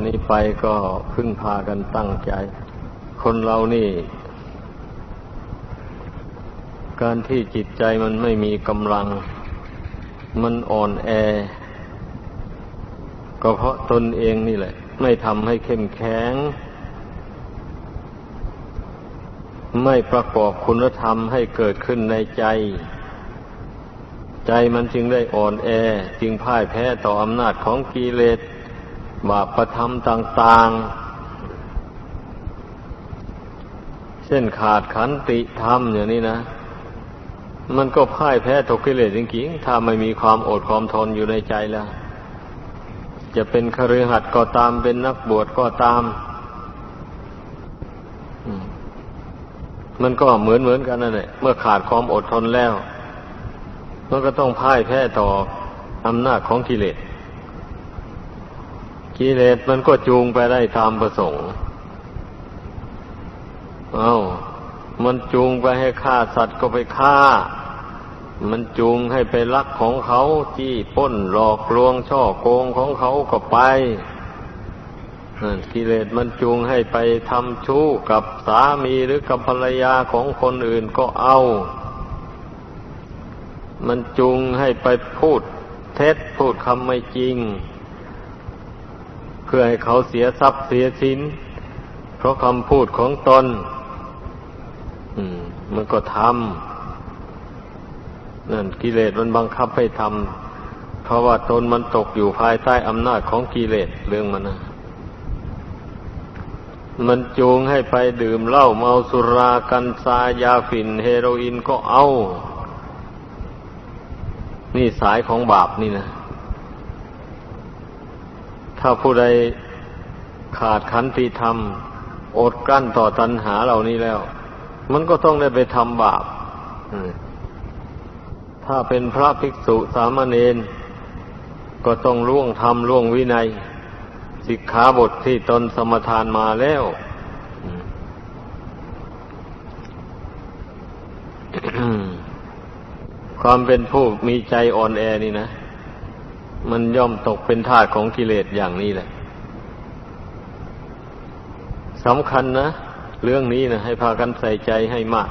อนนี้ไปก็พึ่งพากันตั้งใจ คนเรานี่ การที่จิตใจมันไม่มีกำลัง มันอ่อนแอ ก็เพราะตนเองนี่แหละ ไม่ทำให้เข้มแข็ง ไม่ประกอบคุณธรรมให้เกิดขึ้นในใจ ใจมันจึงได้อ่อนแอ จึงพ่ายแพ้ต่ออำนาจของกิเลส บาปประทำต่าง ๆ เช่นขาดขันติธรรมอย่างนี้นะ มันก็พ่ายแพ้ตกกิเลสจริงๆ ถ้าไม่มีความอดความทนอยู่ในใจแล้ว จะเป็นคฤหัสถ์ก็ตามเป็นนักบวชก็ตาม มันก็เหมือนเหมือนกันนั่นแหละเมื่อขาดความอดทนแล้ว มันก็ต้องพ่ายแพ้ต่ออำนาจของกิเลส กิเลสมันก็จูงไปได้ตามประสงค์ เอา้า มันจูงไปให้ฆ่าสัตว์ก็ไปฆ่า มันจูงให้ไปลักของเขาจี้ป้นหลอกลวงช่อโกงของเขาก็ไปกิเลสมันจูงให้ไปทำชู้กับสามีหรือกับภรรยาของคนอื่นก็เอา มันจูงให้ไปพูดเท็จพูดคำไม่จริง พื่อให้เขาเสียทรัพย์เสียสินเพราะคำพูดของตนมันก็ทำนั่นกิเลสมันบังคับให้ทำเพราะว่าตนมันตกอยู่ภายใต้อำนาจของกิเลสเรื่องมันนะมันจูงให้ไปดื่มเหล้าเมาสุรากันซายาฝิ่นเฮโรอีนก็เอา นี่สายของบาปนี่นะ ถ้าผู้ใดขาดขันติธรรม อดกั้นต่อตัณหาเหล่านี้แล้ว มันก็ต้องได้ไปทำบาปถ้าเป็นพระภิกษุสามเณรก็ต้องล่วงธรรมล่วงวินัยสิกขาบทที่ตนสมทานมาแล้ว ความเป็นผู้มีใจอ่อนแอนี่นะ มันย่อมตกเป็นทาสของกิเลสอย่างนี้แหละสำคัญนะ เรื่องนี้นะให้พากันใส่ใจให้มาก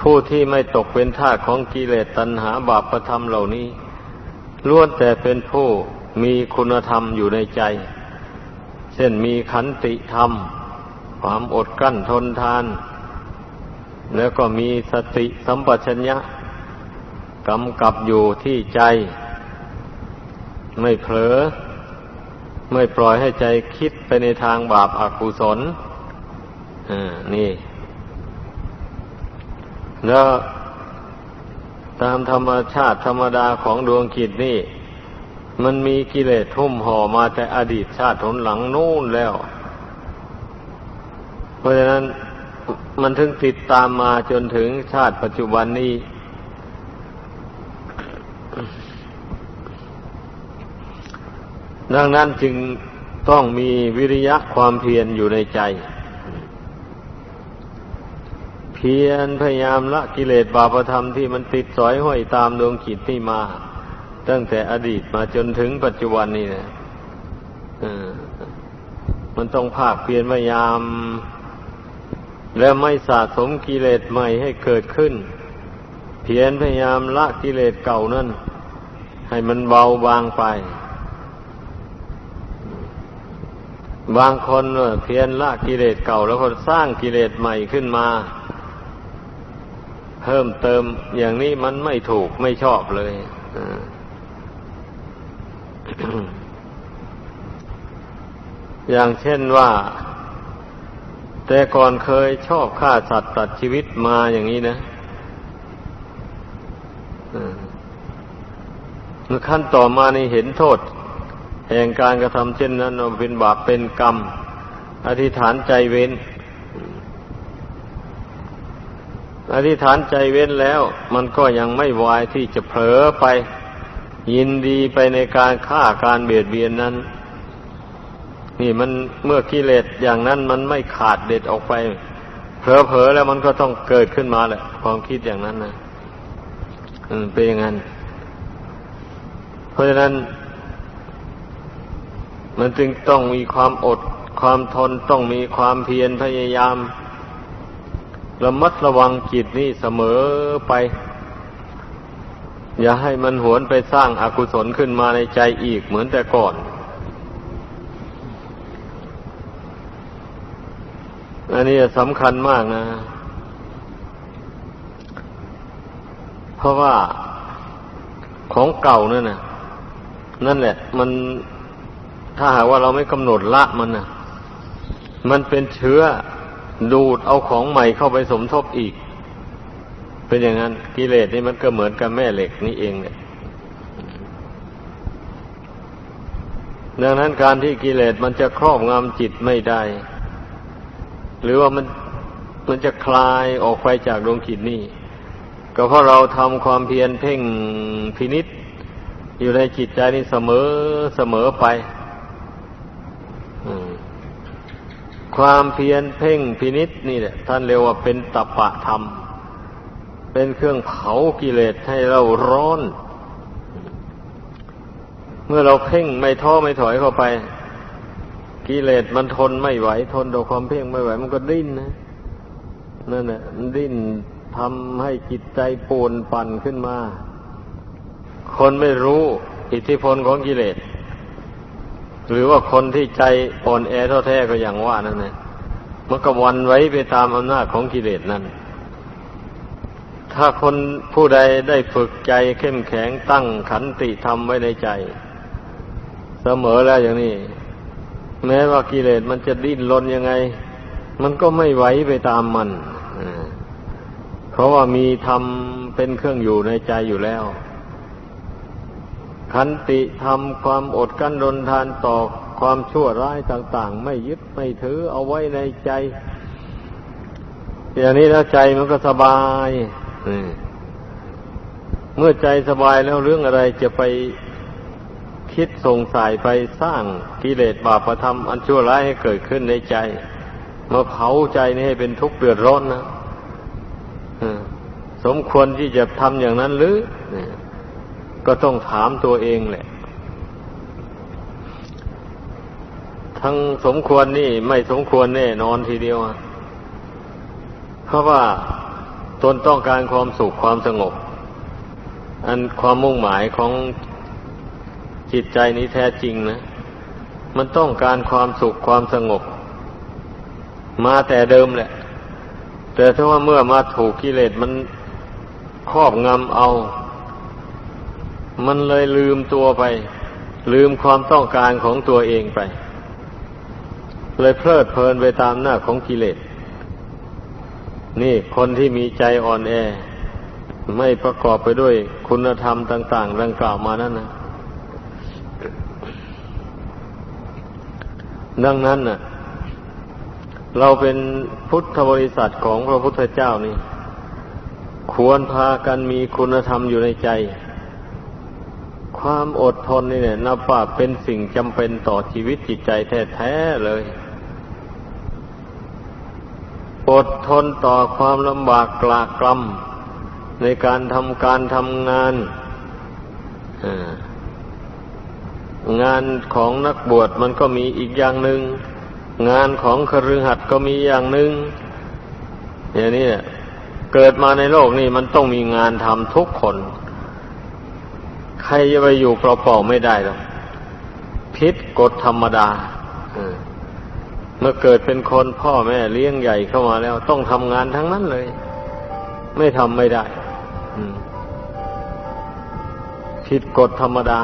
ผู้ที่ไม่ตกเป็นทาสของกิเลสตัณหาบาปประธรรมเหล่านี้ล้วนแต่เป็นผู้มีคุณธรรมอยู่ในใจ เช่นมีขันติธรรม ความอดกั้นทนทาน แล้วก็มีสติสัมปชัญญะ กำกับอยู่ที่ใจ ไม่เผลอ ไม่ปล่อยให้ใจคิดไปในทางบาปอากุศลอ่านี่ แล้วตามธรรมชาติธรรมดาของดวงจิตนี่ มันมีกิเลสทุ่มห่อมาแต่อดีตชาติหนหลังนู่นแล้ว เพราะฉะนั้นมันถึงติดตามมาจนถึงชาติปัจจุบันนี้ ดังนั้นจึงต้องมีวิริยะความเพียรอยู่ในใจ เพียรพยายามละกิเลสบาปธรรมที่มันติดสอยห้อยตามดวงจิตที่มา ตั้งแต่อดีตมาจนถึงปัจจุบันนี้นะมันต้องภาคเพียรพยายาม และไม่สะสมกิเลสใหม่ให้เกิดขึ้น เพียรพยายามละกิเลสเก่านั่นให้มันเบาบางไป บางคนเพียรละกิเลสเก่า แล้วคนสร้างกิเลสใหม่ขึ้นมา เพิ่มเติมอย่างนี้มันไม่ถูกไม่ชอบเลยอย่างเช่นว่า แต่ก่อนเคยชอบฆ่าสัตว์ตัดชีวิตมาอย่างนี้นะเมื่อขั้นต่อมานี่เห็นโทษ แห่งการกระทำเช่นนั้นเป็นบาปเป็นกรรม อธิษฐานใจเว้น อธิษฐานใจเว้นแล้ว มันก็ยังไม่วายที่จะเผลอไป ยินดีไปในการฆ่าการเบียดเบียนนั้น นี่มันเมื่อกิเลสอย่างนั้นมันไม่ขาดเด็ดออกไป เผลอๆแล้วมันก็ต้องเกิดขึ้นมาแหละ ความคิดอย่างนั้นนะเป็นอย่างนั้น เพราะฉะนั้น มันจึงต้องมีความอดความทนต้องมีความเพียรพยายาม ระมัดระวังจิตนี่เสมอไป อย่าให้มันหวนไปสร้างอากุศลขึ้นมาในใจอีกเหมือนแต่ก่อน อันนี้สำคัญมากนะ เพราะว่าของเก่านั่นนะนั่นแหละ มัน ถ้าหากว่าเราไม่กำหนดละมันนะมันเป็นเชื้อดูดเอาของใหม่เข้าไปสมทบอีก เป็นอย่างนั้นกิเลสนี่มันก็เหมือนกับแม่เหล็กนี่เองเนี่ยดังนั้นการที่กิเลสมันจะครอบงำจิตไม่ได้ หรือว่ามันมันจะคลายออกไปจากดวงจิตนี่ก็เพราะเราทำความเพียรเพ่งพินิษอยู่ในจิตใจนี่เสมอเสมอไป ความเพียรเพ่งพินิษนี่แหละท่านเรียกว่าเป็นตปะธรรม เป็นเครื่องเผากิเลสให้เราร้อน เมื่อเราเพ่งไม่ท้อไม่ถอยเข้าไป กิเลสมันทนไม่ไหว ทนต่อความเพ่งไม่ไหว มันก็ดิ้นนะนั่นแหละดิ้นทำให้จิตใจป่วนปั่นขึ้นมา คนไม่รู้อิทธิพลของกิเลส หรือว่าคนที่ใจอ่อนแอท้อแท้ก็อย่างว่านั่นแหละมันก็วันไว้ไปตามอำนาจของกิเลสนั่น ถ้าคนผู้ใดได้ฝึกใจเข้มแข็งตั้งขันติธรรมไว้ในใจ เสมอแล้วอย่างนี้ แม้ว่ากิเลสมันจะดิ้นรนยังไง มันก็ไม่ไหวไปตามมัน เพราะว่ามีธรรมเป็นเครื่องอยู่ในใจอยู่แล้ว ขันติทำความอดกั้นดนทานต่อความชั่วร้ายต่าง ๆ ไม่ยึดไม่ถือเอาไว้ในใจ อย่างนี้แล้วใจมันก็สบายเมื่อใจสบายแล้วเรื่องอะไรจะไปคิดส่งสายไปสร้างกิเลสบาปธรรมอันชั่วร้ายให้เกิดขึ้นในใจมาเผาใจนี่ให้เป็นทุกข์เดือดร้อนนะสมควรที่จะทำอย่างนั้นหรือ ก็ต้องถามตัวเองแหละ ทั้งสมควรนี่ไม่สมควรแน่นอนทีเดียวเพราะว่าตนต้องการความสุขความสงบ อันความมุ่งหมายของจิตใจนี้แท้จริงนะ มันต้องการความสุขความสงบ มาแต่เดิมแหละ แต่ถ้าว่าเมื่อมาถูกกิเลสมันครอบงำเอา มันเลยลืมตัวไป ลืมความต้องการของตัวเองไป เลยเพลิดเพลินไปตามหน้าของกิเลส นี่คนที่มีใจอ่อนแอ ไม่ประกอบไปด้วยคุณธรรมต่างๆดังกล่าวมานั่นนะดังนั้นน่ะ เราเป็นพุทธบริษัทของพระพุทธเจ้านี่ ควรพากันมีคุณธรรมอยู่ในใจ ความอดทนนี่เนี่ยนับว่าเป็นสิ่งจำเป็นต่อชีวิตจิตใจแท้ๆเลย อดทนต่อความลำบากกลากกลำในการทำการทำงานงานของนักบวชมันก็มีอีกอย่างหนึ่งงานของคฤหัสถ์ก็มีอย่างหนึ่งอย่างนี้เกิดมาในโลกนี้มันต้องมีงานทำทุกคน ใครจะไปอยู่เปล่าๆไม่ได้หรอกพิษกฎธรรมดาเมื่อเกิดเป็นคนพ่อแม่เลี้ยงใหญ่เข้ามาแล้ว ต้องทำงานทั้งนั้นเลย ไม่ทำไม่ได้ผิดกฎธรรมดา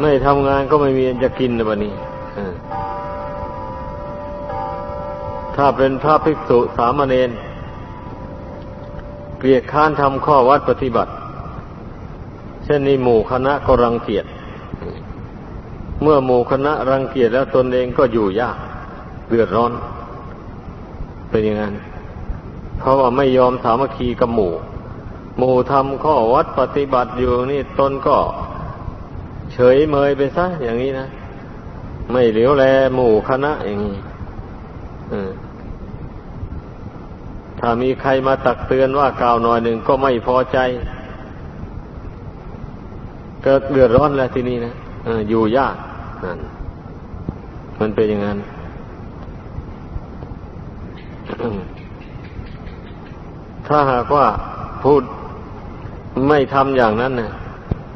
ไม่ทำงานก็ไม่มีจะกินในวันนี้ถ้าเป็นพระภิกษุสามเณร เกลียดค้านทำข้อวัดปฏิบัติ เช่นนี้หมู่คณะก็รังเกียจ เมื่อหมู่คณะรังเกียจแล้วตนเองก็อยู่ยากเดือดร้อน เป็นอย่างนั้น เพราะว่าไม่ยอมสามัคคีกับหมู่ หมู่ทำข้อวัดปฏิบัติอยู่นี่ตนก็ เฉยเมยไปซะอย่างนี้นะ ไม่เหลียวแลหมู่คณะอย่างนี้ ถ้ามีใครมาตักเตือนว่ากล่าวหน่อยหนึ่งก็ไม่พอใจ เก็เดือดร้อนแล้วที่นี่นะออยู่ยากนั่นมันเป็นอย่างนั้นถ้าหากว่าพูดไม่ทำอย่างนั้นเนี่ย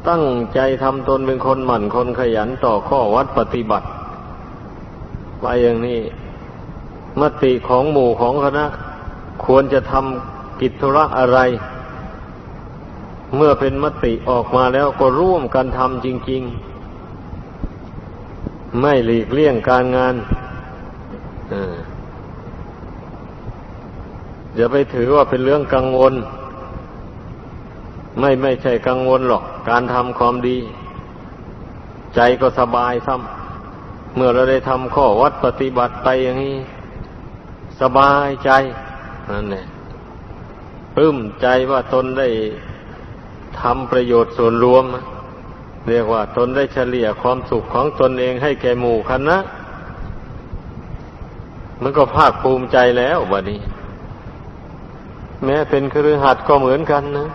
ตั้งใจทำตนเป็นคนหมั่นคนขยันต่อข้อวัดปฏิบัติไปอย่างนี้ มติของหมู่ของคณะ ควรจะทำกิจธุระอะไร เมื่อเป็นมติออกมาแล้วก็ร่วมกันทำจริง ๆ ไม่หลีกเลี่ยงการงานอย่าไปถือว่าเป็นเรื่องกังวล ไม่ไม่ใช่กังวลหรอก การทำความดี ใจก็สบายซ้ำเมื่อเราได้ทำข้อวัดปฏิบัติไปอย่างนี้ สบายใจ นั่นแหละปลื้มใจว่าตนได้ทำประโยชน์ส่วนรวม เรียกว่าตนได้เฉลี่ยความสุขของตนเองให้แก่หมู่คณะมันก็ภาคภูมิใจแล้วบัดนี้ แม้เป็นครือหัดก็เหมือนกันนะ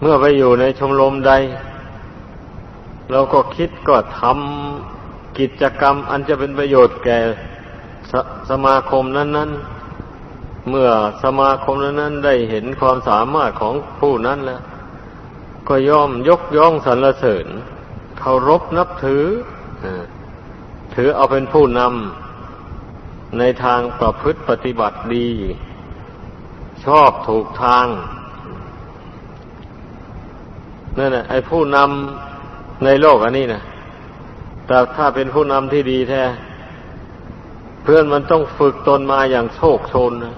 เมื่อไปอยู่ในชมรมใด เราก็คิดก็ทำกิจกรรมอันจะเป็นประโยชน์แก่ สสมาคมนั้น ๆ เมื่อสมาคมนั้น ๆ ได้เห็นความสามารถของผู้นั้นแล้ว ก็ย่อมยกย่องสรรเสริญเคารพนับถือถือเอาเป็นผู้นำในทางประพฤติปฏิบัติดี ชอบถูกทางนั่นแหละไอ้ผู้นำในโลกอันนี้นะแต่ถ้าเป็นผู้นำที่ดีแท้ เพื่อนมันต้องฝึกตนมาอย่างโชคชนนะ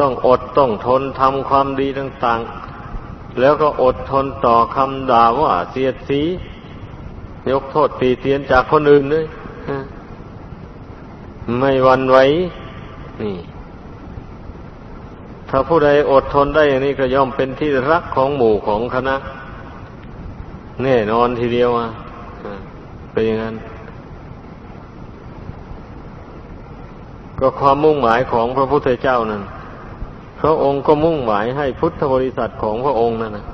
ต้องอดต้องทนทำความดีต่างๆ แล้วก็อดทนต่อคำด่าว่าเสียดสี ยกโทษตีเตียนจากคนอื่นเลยไม่วันไหวนี่ ถ้าผู้ใดอดทนได้อย่างนี้ก็ย่อมเป็นที่รักของหมู่ของคณะแน่นอนทีเดียวอะเป็นอย่างนั้น ก็ความมุ่งหมายของพระพุทธเจ้านั้นพระองค์ก็มุ่งหมายให้พุทธบริษัทของพระองค์นั่นนะ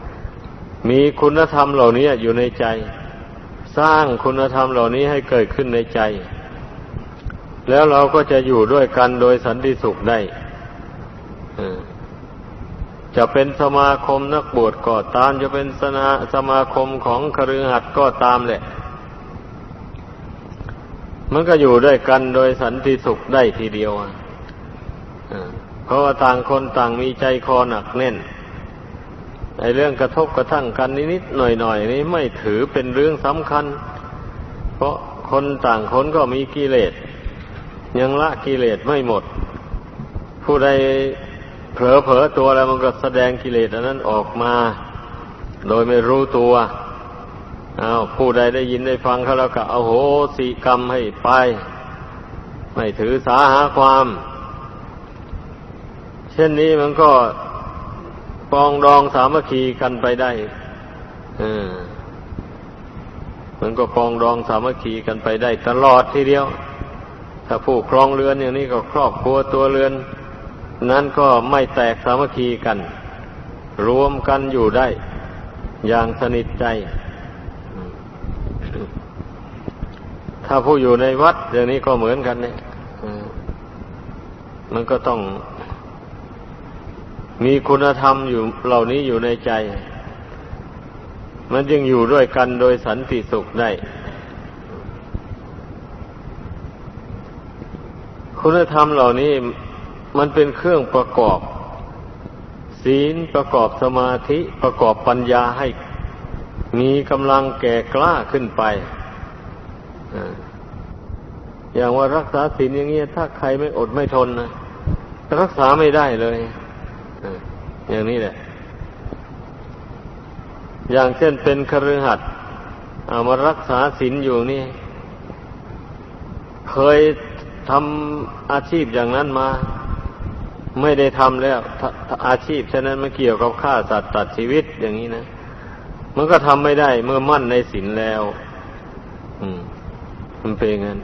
มีคุณธรรมเหล่านี้อยู่ในใจ สร้างคุณธรรมเหล่านี้ให้เกิดขึ้นในใจ แล้วเราก็จะอยู่ด้วยกันโดยสันติสุขได้จะเป็นสมาคมนักบวชก็ตาม จะเป็นสนาสมาคมของคฤหัสถ์ก็ตามแหละ มันก็อยู่ด้วยกันโดยสันติสุขได้ทีเดียวอะเพราะว่าต่างคนต่างมีใจคอหนักแน่นไอเรื่องกระทบกระทั่งกันนิดๆหน่อยๆนี้ไม่ถือเป็นเรื่องสำคัญ เพราะคนต่างคนก็มีกิเลสยังละกิเลสไม่หมด ผู้ใดเผลอเผลอตัวแล้วมันก็แสดงกิเลสอันนั้นออกมา โดยไม่รู้ตัว อา้าวผู้ใดได้ยินได้ฟังเขาแล้วก็เอาโหสีกรรมให้ไป ไม่ถือสาหาความ เช่นนี้มันก็ปองดองสามัคคีกันไปได้เออมันก็ปองดองสามัคคีกันไปได้ ตลอดทีเดียว ถ้าผู้ครองเรือนอย่างนี้ก็ครอบครัวตัวเรือน นั้นก็ไม่แตกสามัคคีกัน รวมกันอยู่ได้ อย่างสนิทใจ ถ้าผู้อยู่ในวัดอย่างนี้ก็เหมือนกันเนี่ยมันก็ต้อง มีคุณธรรมอยู่เหล่านี้อยู่ในใจ มันจึงอยู่ด้วยกันโดยสันติสุขได้ คุณธรรมเหล่านี้มันเป็นเครื่องประกอบ ศีลประกอบสมาธิประกอบปัญญาให้มีกำลังแก่กล้าขึ้นไป อย่างว่ารักษาศีลอย่างเงี้ยถ้าใครไม่อดไม่ทนนะรักษาไม่ได้เลยอย่างนี้แหละ อย่างเช่นเป็นคฤหัสถ์เอามารักษาศีลอยู่นี่ เคยทำอาชีพอย่างนั้นมา ไม่ได้ทำแล้วอาชีพฉะนั้นมันเกี่ยวกับฆ่าสัตว์ตัดชีวิตอย่างนี้นะมันก็ทำไม่ได้เมื่อมั่นในศีลแล้ว มันเป็นงั้น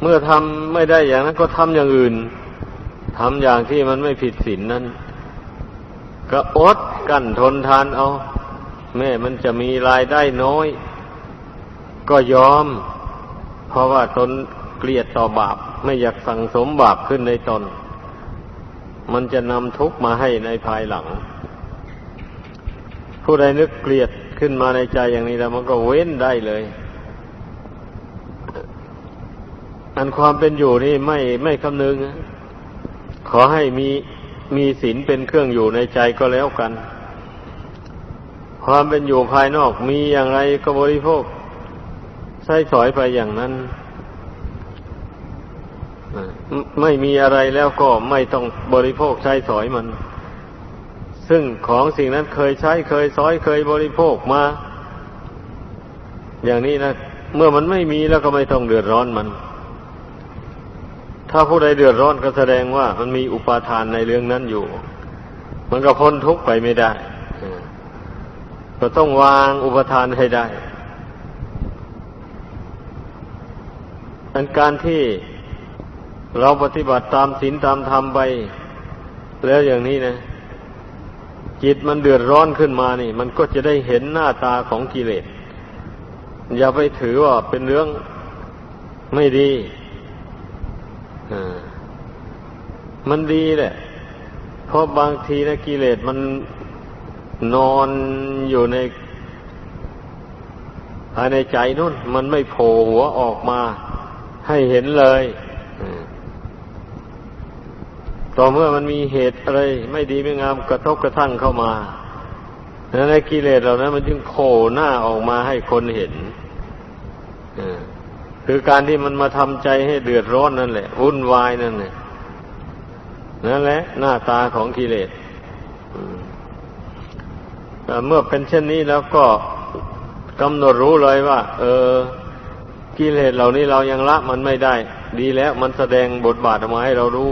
เมื่อทำไม่ได้อย่างนั้นก็ทำอย่างอื่นทำอย่างที่มันไม่ผิดศีลนั้น ก็อดกั้นทนทานเอา แม่มันจะมีรายได้น้อย ก็ยอม เพราะว่าตนเกลียดต่อบาป ไม่อยากสั่งสมบาปขึ้นในตน มันจะนำทุกข์มาให้ในภายหลัง ผู้ใดนึกเกลียดขึ้นมาในใจอย่างนี้แล้วมันก็เว้นได้เลย อันความเป็นอยู่นี่ไม่ไม่คำนึง ขอให้มีมีศีลเป็นเครื่องอยู่ในใจก็แล้วกัน ความเป็นอยู่ภายนอกมีอย่างไรก็บริโภค ใช้สอยไปอย่างนั้น ไม่มีอะไรแล้วก็ไม่ต้องบริโภคใช้สอยมัน ซึ่งของสิ่งนั้นเคยใช้เคยสอยเคยบริโภคมา อย่างนี้นะ เมื่อมันไม่มีแล้วก็ไม่ต้องเดือดร้อนมัน ถ้าผู้ใดเดือดร้อนก็แสดงว่ามันมีอุปาทานในเรื่องนั้นอยู่ มันก็พ้นทุกข์ไปไม่ได้ก็ต้องวางอุปทานให้ได้อันการที่เราปฏิบัติตามศีลตามธรรมไป แล้วอย่างนี้นะ จิตมันเดือดร้อนขึ้นมานี่ มันก็จะได้เห็นหน้าตาของกิเลส อย่าไปถือว่าเป็นเรื่องไม่ดี มันดีแหละเพราะบางทีนะกิเลสมันนอนอยู่ในภายในใจนู่น มันไม่โผล่หัวออกมา ให้เห็นเลยต่อเมื่อมันมีเหตุอะไร ไม่ดีไม่งามกระทบกระทั่งเข้ามาในกิเลสเหล่านั้นมันจึงโผล่หน้าออกมาให้คนเห็น คือการที่มันมาทำใจให้เดือดร้อนนั่นแหละวุ่นวายนั่นแหละนั่นแหละ หน้าตาของกิเลสเมื่อเป็นเช่นนี้แล้วก็กำหนดรู้เลยว่า เออ กิเลสเหล่านี้เรายังละมันไม่ได้ ดีแล้วมันแสดงบทบาทออกมาให้เรารู้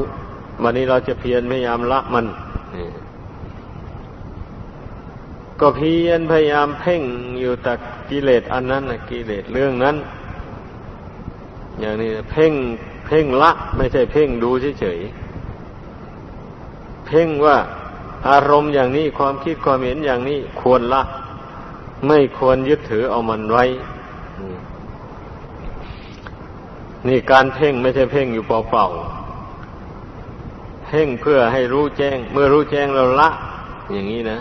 วันนี้เราจะเพียรพยายามละมันก็เพียรพยายามเพ่งอยู่แต่กิเลสอันนั้นนะกิเลสเรื่องนั้น อย่างนี้เพ่งเพ่งละ ไม่ใช่เพ่งดูเฉยๆเพ่งว่าอารมณ์อย่างนี้ความคิดความเห็นอย่างนี้ควรละ ไม่ควรยึดถือเอามันไว้ นี่การเพ่งไม่ใช่เพ่งอยู่เปล่าๆเพ่งเพื่อให้รู้แจ้ง เมื่อรู้แจ้งเราละ อย่างนี้นะ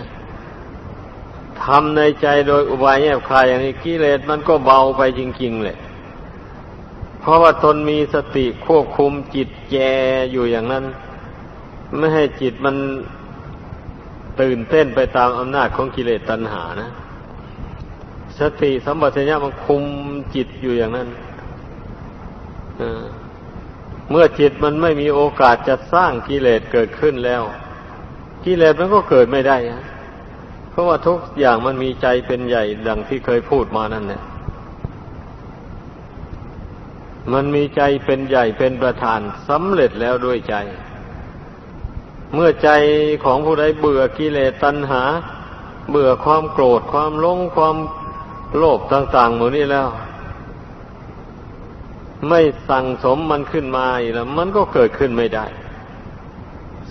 ทำในใจโดยอุบายแยบคายอย่างนี้กิเลสมันก็เบาไปจริงๆเลย เพราะว่าตนมีสติควบคุมจิตแจอยู่อย่างนั้น ไม่ให้จิตมันตื่นเต้นไปตามอำนาจของกิเลสตัณหานะ สติสัมปชัญญะมันคุมจิตอยู่อย่างนั้นเมื่อจิตมันไม่มีโอกาสจะสร้างกิเลสเกิดขึ้นแล้ว กิเลสมันก็เกิดไม่ได้เพราะว่าทุกอย่างมันมีใจเป็นใหญ่ดังที่เคยพูดมานั่นแหละ มันมีใจเป็นใหญ่เป็นประธานสำเร็จแล้วด้วยใจ เมื่อใจของผู้ใดเบื่อกิเลสตัณหา เบื่อความโกรธความหลงความโลภต่างๆหมดนี้แล้ว ไม่สั่งสมมันขึ้นมาอีกแล้วมันก็เกิดขึ้นไม่ได้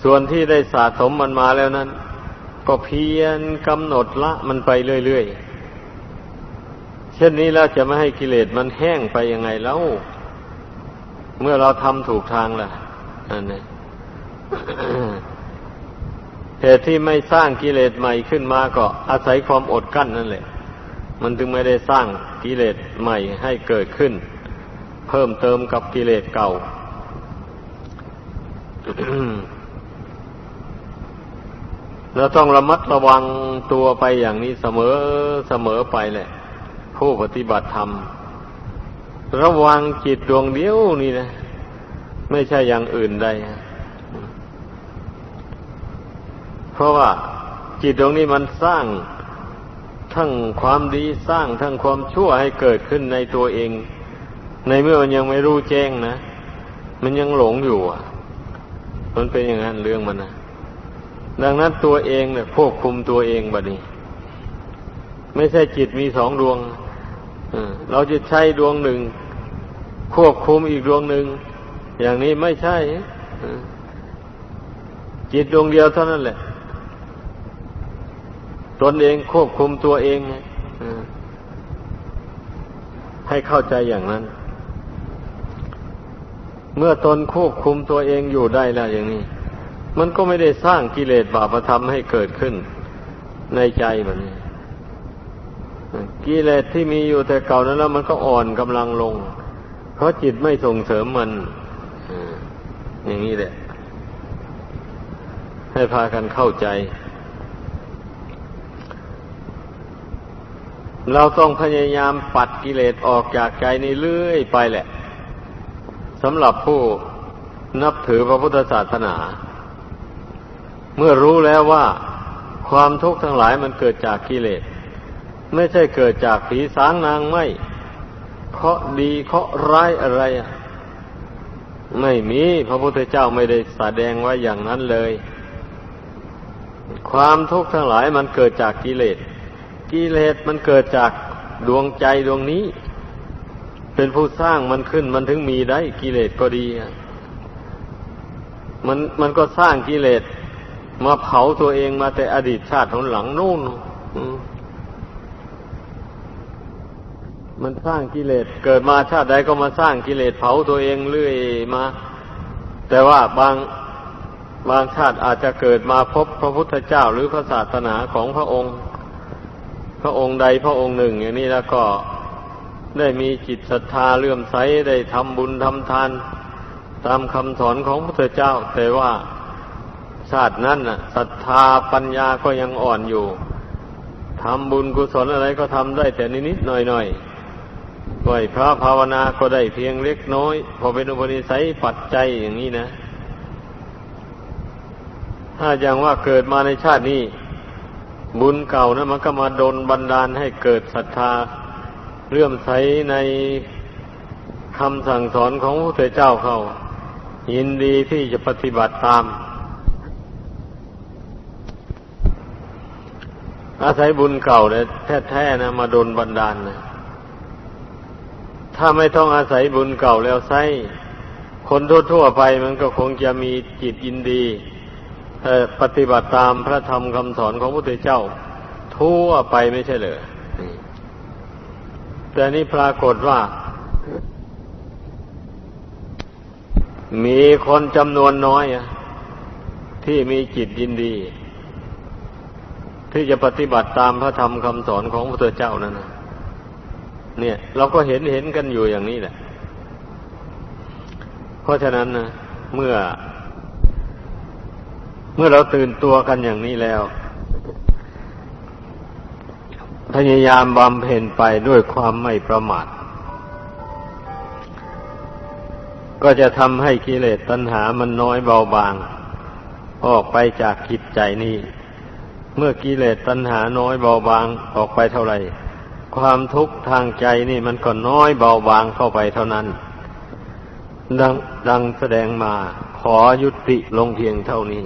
ส่วนที่ได้สะสมมันมาแล้วนั้น ก็เพียรกำหนดละมันไปเรื่อยๆเช่นนี้แล้วจะไม่ให้กิเลสมันแห้งไปยังไงแล้ว เมื่อเราทำถูกทางล่ะอันนี้เหตุที่ไม่สร้างกิเลสใหม่ขึ้นมาก็อาศัยความอดกั้นนั่นแหละ มันจึงไม่ได้สร้างกิเลสใหม่ให้เกิดขึ้น เพิ่มเติมกับกิเลสเก่าเราต้องระมัดระวังตัวไปอย่างนี้เสมอเสมอไปแหละ ผู้ปฏิบัติธรรม ระวังจิตดวงเดียวนี่นะ ไม่ใช่อย่างอื่นใดเพราะว่าจิตดวงนี้มันสร้างทั้งความดีสร้างทั้งความชั่วให้เกิดขึ้นในตัวเอง ในเมื่อมันยังไม่รู้แจ้งนะมันยังหลงอยู่อะ มันเป็นอย่างนั้นเรื่องมันนะดังนั้นตัวเองเนี่ยควบคุมตัวเองบัดนี้ ไม่ใช่จิตมีสองดวงเราจะใช้ดวงหนึ่ง ควบคุมอีกดวงหนึ่ง อย่างนี้ไม่ใช่ จิตดวงเดียวเท่านั้นแหละ ตนเองควบคุมตัวเองให้เข้าใจอย่างนั้น เมื่อตนควบคุมตัวเองอยู่ได้แล้วอย่างนี้ มันก็ไม่ได้สร้างกิเลสบาปธรรมให้เกิดขึ้น ในใจมันกิเลสที่มีอยู่แต่เก่านั้นแล้ว มันก็อ่อนกำลังลง เพราะจิตไม่ส่งเสริมมันอย่างนี้แหละ ให้พากันเข้าใจ เราต้องพยายามปัดกิเลสออกจากใจนี้เรื่อยไปแหละสำหรับผู้นับถือพระพุทธศาสนา เมื่อรู้แล้วว่าความทุกข์ทั้งหลายมันเกิดจากกิเลส ไม่ใช่เกิดจากผีสางนางไม่ เคาะดีเคาะร้ายอะไรอะไม่มีพระพุทธเจ้าไม่ได้แสดงไว้อย่างนั้นเลย ความทุกข์ทั้งหลายมันเกิดจากกิเลส กิเลสมันเกิดจากดวงใจดวงนี้ เป็นผู้สร้างมันขึ้นมันถึงมีได้กิเลสก็ดีมันมันก็สร้างกิเลสมาเผาตัวเองมาแต่อดีตชาติของหลังนู่น มันสร้างกิเลสเกิดมาชาติใดก็มาสร้างกิเลสเผาตัวเองเรื่อยมา แต่ว่าบางบางชาติอาจจะเกิดมาพบพระพุทธเจ้าหรือพระศาสนาของพระองค์ พระองค์ใดพระองค์หนึ่ง อย่างนี้แล้วก็ได้มีจิตศรัทธาเลื่อมใสได้ทำบุญทำทาน ตามคำสอนของพระพุทธเจ้า แต่ว่าชาตินั้นน่ะศรัทธาปัญญาก็ยังอ่อนอยู่ทำบุญกุศลอะไรก็ทำได้แต่นิดๆหน่อยๆ ไหวพระภาวนาก็ได้เพียงเล็กน้อย พอเป็นอุปนิสัยปัจจัยอย่างนี้นะ ถ้าอย่างว่าเกิดมาในชาตินี้ บุญเก่านะมันก็มาดนบันดาลให้เกิดศรัทธาเลื่อมใสในคำสั่งสอนของพระพุทธเจ้าเขายินดีที่จะปฏิบัติตาม อาศัยบุญเก่าเนี่ยแท้ๆนะมาโดนบันดาลนะ ถ้าไม่ต้องอาศัยบุญเก่าแล้วไซคนทั่วๆไปมันก็คงจะมีจิตยินดีปฏิบัติตามพระธรรมคำสอนของพระพุทธเจ้า ทั่วไปไม่ใช่เหรอแต่นี่ปรากฏว่า มีคนจำนวนน้อยที่มีจิตยินดี ที่จะปฏิบัติตามพระธรรมคำสอนของพระพุทธเจ้านั่นนะ เนี่ย เราก็เห็นเห็นกันอยู่อย่างนี้แหละ เพราะฉะนั้นนะเมื่อ เมื่อเราตื่นตัวกันอย่างนี้แล้ว พยายามบำเพ็ญไปด้วยความไม่ประมาทก็จะทำให้กิเลสตัณหามันน้อยเบาบาง ออกไปจากจิตใจนี้ เมื่อกิเลสตัณหาน้อยเบาบางออกไปเท่าไหร่ ความทุกข์ทางใจนี่มันก็น้อยเบาบางเข้าไปเท่านั้น ดังดังแสดงมาขอยุติลงเพียงเท่านี้